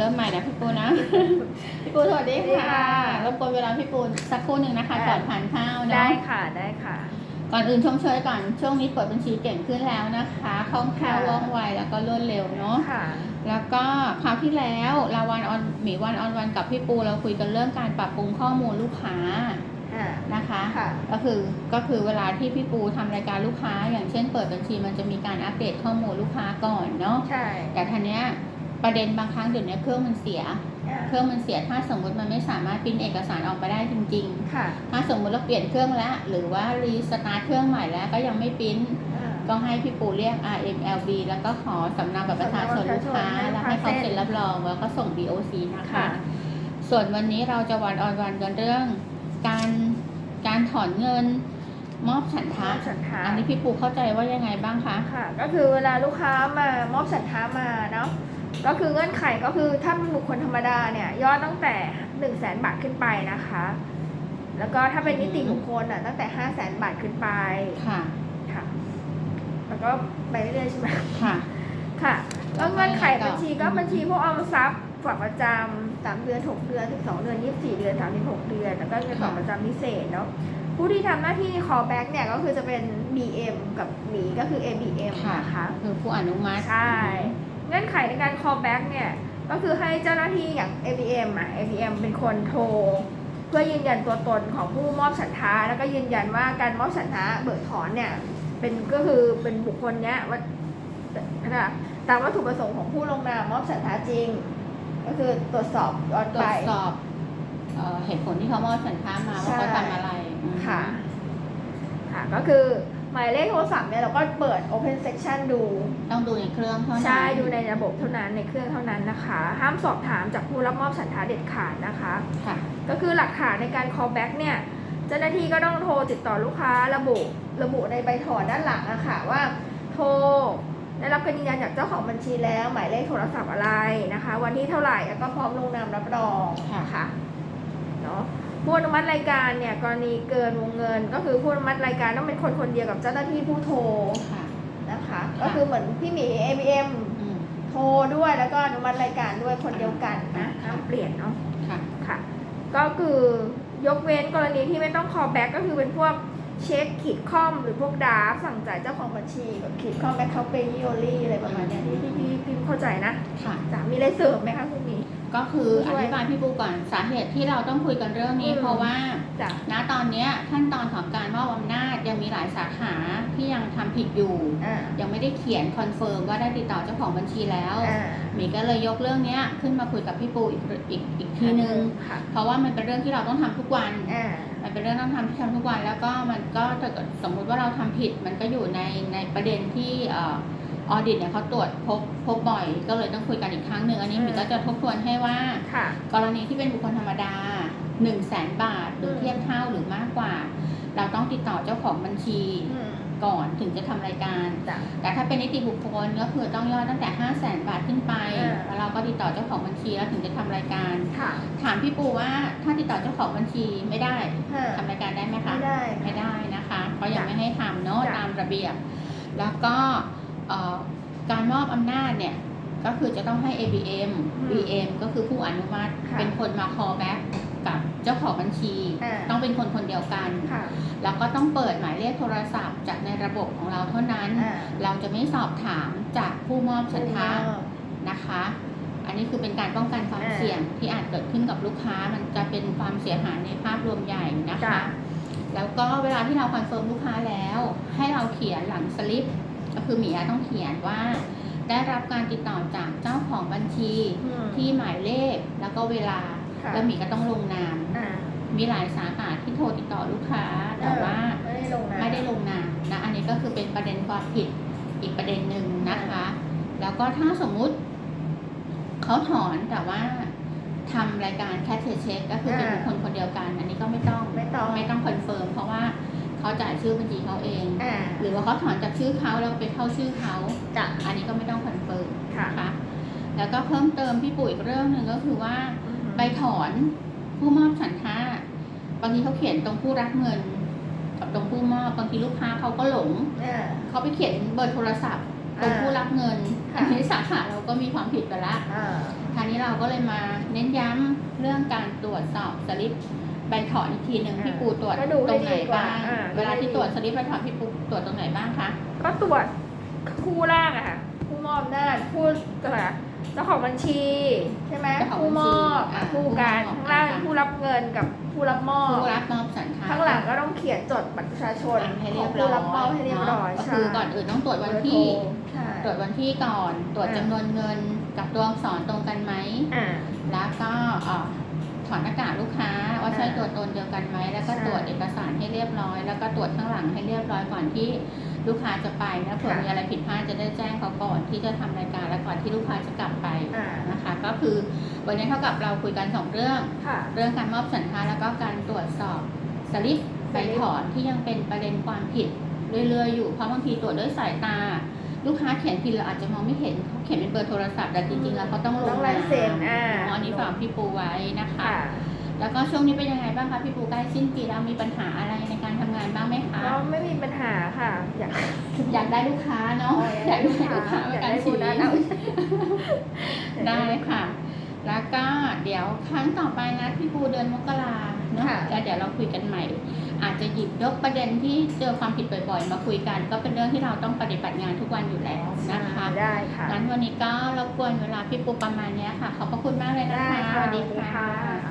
เริ่มใหม่นะพี่ปูนะ พี่ปูสวัสดีสวัสดีค่ะค่ะรบกวนเวลาพี่ปูสักครู่หนึ่งนะคะอะก่อนทานข้าวเนาะได้ค่ะได้ค่ะ ก่อนอื่นชมเชยก่อนช่วงนี้เปิดบัญชีเก่งขึ้นแล้วนะคะคล่องแคล่วค่ะว่องไวแล้วก็รวดเร็วเนาะค่ะแล้วก็คราวที่แล้วเราวันออนหมีวันออนวันกับพี่ปูเราคุยกันเรื่องการปรับปรุงข้อมูลลูกค้าอ่านะคะค่ะก็คือก็คือเวลาที่พี่ปูทำรายการลูกค้า อย่างเช่นเปิดบัญชีมันจะมีการอัปเดตข้อมูลลูกค้าก่อนเนาะใช่แต่ทีเนี้ย ประเด็นบางครั้งเดี๋ยวนี้เครื่องมันเสียอ่าเครื่องมันเสียถ้าสมมติมันไม่สามารถปริ้นเอกสารออกมาได้จริงค่ะๆถ้าสมมติเราเปลี่ยนเครื่องแล้ว หรือว่ารีสตาร์ทเครื่องใหม่แล้วก็ยังไม่ปริ้นอ่าก็ให้พี่ปูเรียก RMLB แล้วก็ขอสำเนาบัตรประชาชนลูกค้าสำเนาบัตรประชาชนแล้วให้เขาให้เซ็นเซ็นรับรองแล้วก็ส่ง DOC นะคะค่ะส่วนวันนี้เราจะวันออนวันกันเรื่องการการถอนเงินมอบฉันทะฉันทาอันนี้พี่ปูเข้าใจว่ายังไงบ้างคะ ค่ะ ก็คือเวลาลูกค้ามามอบสินค้ามาเนาะ ก็คือเงื่อนไขก็คือถ้าเป็นบุคคลธรรมดาเนี่ยยอดตั้งแต่1นึ่งแสนบาทขึ้นไปนะคะ แล้วก็ถ้าเป็นนิติบุคคลอะตั้งแต่5้าแสนบาทขึ้นไปค่ะ ค่ะ แล้วก็ไปเรื่อยๆใช่ไหมค่ะ ค่ะ แล้วเงื่อนไขบัญชีก็อืมบัญชีพวกออมทรัพย์ฝากประจำสามเดือนหกเดือนสิบสองเดือนยี่สิบสี่เดือนสามสิบหกเดือน แล้วก็เงินฝากประจำพิเศษเนาะผู้ที่ทำหน้าที่ callback เนี่ยก็คือจะเป็น BM กับหมีก็คือ ABM ค่ะนะคะ คือผู้อนุมัติ ใช่ เงื่อนไขในการ callback เนี่ย ก็คือให้เจ้าหน้าที่อย่าง ABM อะ ABM เป็นคนโทร เพื่อยืนยันตัวตนของผู้มอบสันทาแล้วก็ยืนยันว่าการมอบสันทาเบิกถอนเนี่ย เป็นก็คือเป็นบุคคลเนี้ยว่านะตามวัตถุประสงค์ของผู้ลงนามมอบสันทาจริง ก็คือตรวจสอบย้อนตรวจสอบเออเหตุผลที่เขามอบสินค้ามาว่าเขาทำอะไร ก็คือหมายเลขโทรศัพท์เนี่ยเราก็เปิด Open Section ดู ต้องดูในเครื่องเท่านั้นใช่ดูในระบบเท่านั้นในเครื่องเท่านั้นนะคะ ห้ามสอบถามจากผู้รับมอบสันทาเด็ดขาดนะคะ ค่ะ ก็คือหลักฐานในการ callback เนี่ยเจ้าหน้าที่ก็ต้องโทรติดต่อลูกค้าระบุระบุในใบถอนด้านหลังอะค่ะว่า โทรได้รับการยืนยันจากเจ้าของบัญชีแล้ว หมายเลขโทรศัพท์อะไรนะคะ วันที่เท่าไหร่แล้วก็พร้อมลงนามรับรองค่ะค่ะเนาะ ผู้อนุมัติรายการเนี่ยกรณีเกินวงเงิน ก็คือผู้อนุมัติรายการต้องเป็นคนคนเดียวกับเจ้าหน้าที่ผู้โทรค่ะ นะคะค่ะก็คือเหมือนพี่หมี ABM อืม โทรด้วยแล้วก็อนุมัติรายการด้วยคนเดียวกันนะห้ามเปลี่ยนเนาะ ค่ะ ค่ะ ก็คือยกเว้นกรณีที่ไม่ต้อง call back ก็คือเป็นพวกเช็คขีดคอมหรือพวกดาฟสั่งจ่ายเจ้าของบัญชีแบบขีดคอมแบ็คเขาเปย์โอลี่อะไรประมาณเนี้ยที่พี่พี่พี่เข้าใจนะค่ะจ๋ามีอะไรเสริมไหมคะคุณหมี ก็คือช่อวยธิบายพี่ปูก่อนสาเหตุที่เราต้องคุยกันเรื่องนี้อืมเพราะว่าจ้ะณตอนเนี้ยขั้นตอนของการมอบอำนาจยังมีหลายสาขาที่ยังทำผิดอยู่อ่ายังไม่ได้เขียนคอนเฟิร์มว่าได้ติดต่อเจ้าของบัญชีแล้วอ่าหมีก็เลยยกเรื่องเนี้ยขึ้นมาคุยกับพี่ปูอีกอีกอีกทีนึงค่ะเพราะว่ามันเป็นเรื่องที่เราต้องทำทุกวันอ่ามันเป็นเรื่องต้องทำที่ทำทุกวัน แล้วก็มันก็ถ้าเกิดสมมุติว่าเราทำผิดมันก็อยู่ในในประเด็นที่เออดิตเนี่ยเขาตรวจพบพบบ่อย ก็เลยต้องคุยกันอีกครั้งหนึ่งอันนี้อืมหมีก็จะทบทวนให้ว่า ค่ะ กรณีที่เป็นบุคคลธรรมดา1นึ่งแสนบาทหรืออม เทียบเท่าหรือมากกว่า เราต้องติดต่อเจ้าของบัญชีอืมก่อนถึงจะทำรายการ จ้ะ แต่ถ้าเป็นนิติบุคคลก็คือต้องยอดตั้งแต่ 5 0 0แสนบาทขึ้นไปอ่า แล้วเราก็ติดต่อเจ้าของบัญชีแล้วถึงจะทำรายการ ค่ะถามพี่ปูว่าถ้าติดต่อเจ้าของบัญชีไม่ได้ห้าทำรายการได้ไหมคะ ไม่ได้ ไม่ได้นะคะเพราะยังจ้ะไม่ให้ทำเนาะจ้ะ ตามระเบียบ แล้วก็เอ่อ การมอบอำนาจเนี่ยก็คือจะต้องให้ ABM BM ก็คือผู้อนุมัติ ค่ะเป็นคนมา call back กับเจ้าของบัญชี อ่า ต้องเป็นคนคนเดียวกัน ค่ะแล้วก็ต้องเปิดหมายเลขโทรศัพท์ จากในระบบของเราเท่านั้น อ่าเราจะไม่สอบถามจากผู้มอบสัญชาติอ่านะคะ อันนี้คือเป็นการป้องกันความอ่าเสี่ยงที่อาจเกิดขึ้นกับลูกค้า มันจะเป็นความเสียหายในภาพรวมใหญ่นะจ้ะคะ แล้วก็เวลาที่เราคอนเฟิร์มลูกค้าแล้ว ให้เราเขียนหลังสลิป ก็คือหมีอะต้องเขียนว่า ได้รับการติดต่อจากเจ้าของบัญชีอืม ที่หมายเลขแล้วก็เวลา ค่ะแล้วหมีก็ต้องลงนาม อ่ามีหลายสาขาที่โทรติดต่อลูกค้า แต่ว่าไม่ได้ลงนะไม่ได้ลงนามนะ อันนี้ก็คือเป็นประเด็นความผิดอีกประเด็นหนึ่งนะคะ แล้วก็ถ้าสมมุติเขาถอนแต่ว่าทำรายการแค่เช็คก็คือเป็นบุคคลคนเดียวกัน อันนี้ก็ไม่ต้อง ไม่ต้องไม่ต้องคอนเฟิร์มเพราะว่า เขาจ่ายชื่อบัญชีเขาเอง อ่าหรือว่าเขาถอนจากชื่อเขาแล้วไปเข้าชื่อเขาจ้ะอันนี้ก็ไม่ต้องคอนเฟิร์มค่ะนะคะแล้วก็เพิ่มเติมพี่ปุ๋ยอีกเรื่องหนึ่งก็คือว่า อืมไปถอนผู้มอบสัญชาติบางทีเขาเขียนตรงผู้รับเงิน กับตรงผู้มอบบางทีลูกค้าเขาก็หลงอ่าเขาไปเขียนเบอร์โทรศัพท์ตรงอ่าผู้รับเงินค่ะ อันนี้สาขาเราก็มีความผิดไปละอ่าคราวนี้เราก็เลยมาเน้นย้ำเรื่องการตรวจสอบสลิป ใบถอนอีกทีหนึ่งอ่าพี่ปูตรวจก็ดูตให้รงไหนดีกว่าบ้าง อ่า เวลาที่ดูให้ดีตรวจสลิปใบถอนพี่ปูตรวจตรงไหนบ้างคะ ก็ตรวจคู่แรกอะค่ะผู้มอบอำนาจผู้อะไรอะเจ้าของบัญชี ใช่ไหมเจ้าของผู้มบัญชีอบอ่าผู้การผู้มอบข้างล่างอ่าผู้รับเงินกับผู้รับมอบ ผู้รับมอบสัญชาติข้างหลังก็ต้องเขียนจดบัตรประชาชนให้ขเรีอยงบผู้ร้อยรับมอบให้เรียบร้อยเนาะก็ใช่คือก่อนอื่นต้องตรวจวันที่ ใช่ ตรวจวันที่ก่อน ตรวจอ่า จำนวนเงินกับตัวอักษรตรงกันไหม อ่าแล้วก็เอ่อถอนหน้ากากลูกค้าว่าใช่อ่าตัวตนเดียวกันไหมแล้วก็ใช่ตรวจเอกสารให้เรียบร้อย แล้วก็ตรวจข้างหลังให้เรียบร้อยก่อนที่ลูกค้าจะไปนะเผื่อค่ะมีอะไรผิดพลาดจะได้แจ้งเขาก่อนที่จะทำรายการและก่อนที่ลูกค้าจะกลับไปอ่านะคะ ก็คือวันนี้เท่ากับเราคุยกันสองเรื่องค่ะเรื่องการมอบสัญชาติแล้วก็การตรวจสอบสลิปใบถอนที่ยังเป็นประเด็นความผิดเรื่อยๆอยู่เพราะบางทีตรวจด้วยสายตาลูกค้าเขียนผิดเราอาจจะมองไม่เห็นเขาเขียนเป็นเบอร์โทรศัพท์แต่จริงๆแล้วเขาต้องลต้องงลายเซ็นอ่าอันนี้ฝากพี่ปูไว้นะคะค่ะ แล้วก็ช่วงนี้เป็นยังไงบ้างคะพี่ปูใกล้สิ้นปีแล้วมีปัญหาอะไรในการทำงานบ้างไหมคะ ก็ไม่มีปัญหาค่ะ อยาก อยากได้ลูกค้าเนาะอยากได้ลูกค้าอยากประกันได้ชีโบวินัตสเอา ได้ค่ะ แล้วก็เดี๋ยวครั้งต่อไปนะพี่ปูเดือนมกราเนาะค่ะ แล้วเดี๋ยวเราคุยกันใหม่ อาจจะหยิบยกประเด็นที่เจอความผิดบ่อยๆ มาคุยกัน ก็เป็นเรื่องที่เราต้องปฏิบัติงานทุกวันอยู่แล้วนะคะได้ค่ะ งั้นวันนี้ก็รบกวนเวลาพี่ปูประมาณเนี้ยค่ะ ขอบพระคุณมากเลยนะคะได้ค่ะสวัสดีสวัสดีค่ะค่ะ